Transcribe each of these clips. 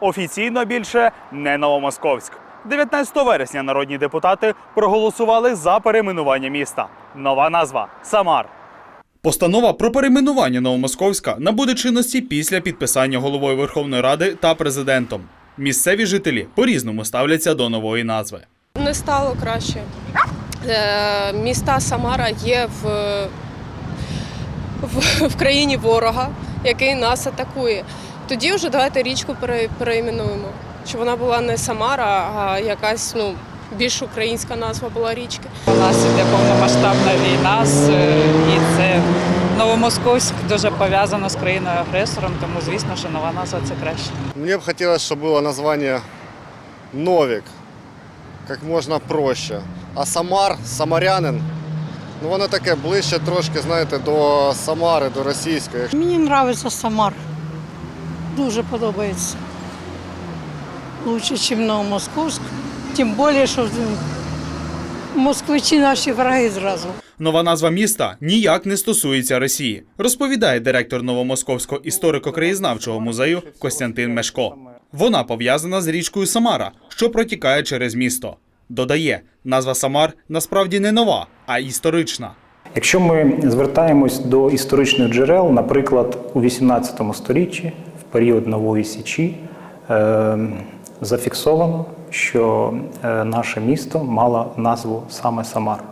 офіційно більше не Новомосковськ. 19 вересня народні депутати проголосували за перейменування міста. Нова назва Самар. Постанова про перейменування Новомосковська набуде чинності після підписання головою Верховної Ради та президентом. Місцеві жителі по-різному ставляться до нової назви. Не стало краще. Е, Міста Самара є в, в, в країні ворога, який нас атакує. Тоді вже давайте річку пере- перейменуємо. Щоб вона була не Самара, а якась ну, більш українська назва була річки. У нас іде повномасштабна війна, з, е, і це Новомосковськ дуже пов'язано з країною агресором, тому звісно, що нова назва це краще. Мне бы хотелось, чтобы было название Новик, как можно проще. А Самар, Самарянин, ну воно таке ближче трошки, знаєте, до Самари, до російської. Мені подобається Самар. Дуже подобається. Лучше, ніж Новомосковськ. Тим більше, що москвичі наші враги зразу. Нова назва міста ніяк не стосується Росії, розповідає директор Новомосковського історико-краєзнавчого музею Костянтин Мешко. Вона пов'язана з річкою Самара, що протікає через місто. Додає, назва Самар насправді не нова, а історична. Якщо ми звертаємось до історичних джерел, наприклад, у 18 сторіччі, в період Нової Січі, е, зафіксовано, що е, наше місто мало назву саме Самар.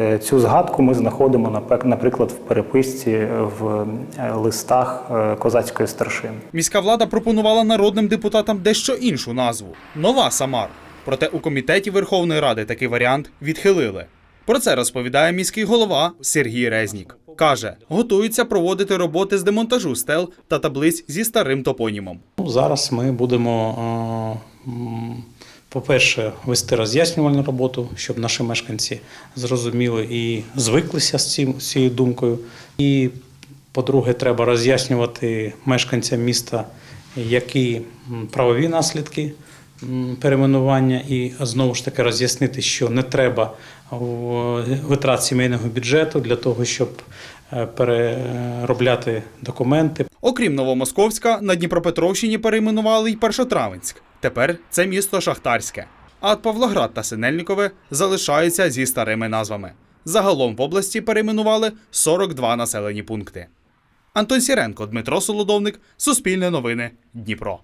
Е, Цю згадку ми знаходимо, наприклад, в переписці в е, листах козацької старшини. Міська влада пропонувала народним депутатам дещо іншу назву нова Самар. Проте у комітеті Верховної Ради такий варіант відхилили. Про це розповідає міський голова Сергій Резнік. Каже, готуються проводити роботи з демонтажу стел та таблиць зі старим топонімом. Ну, Зараз ми будемо, е, по-перше, вести роз'яснювальну роботу, щоб наші мешканці зрозуміли і звиклися з цим, з цією думкою. І, по-друге, треба роз'яснювати мешканцям міста, які правові наслідки перейменування, і знову ж таки роз'яснити, що не треба витрат сімейного бюджету для того, щоб е, переробляти документи, Окрім Новомосковська, на Дніпропетровщині перейменували й Першотравенськ. Тепер це місто Шахтарське. А Павлоград та Синельникове залишаються зі старими назвами. Загалом в області перейменували 42 населені пункти. Антон Сіренко, Дмитро Солодовник, Суспільне новини, Дніпро.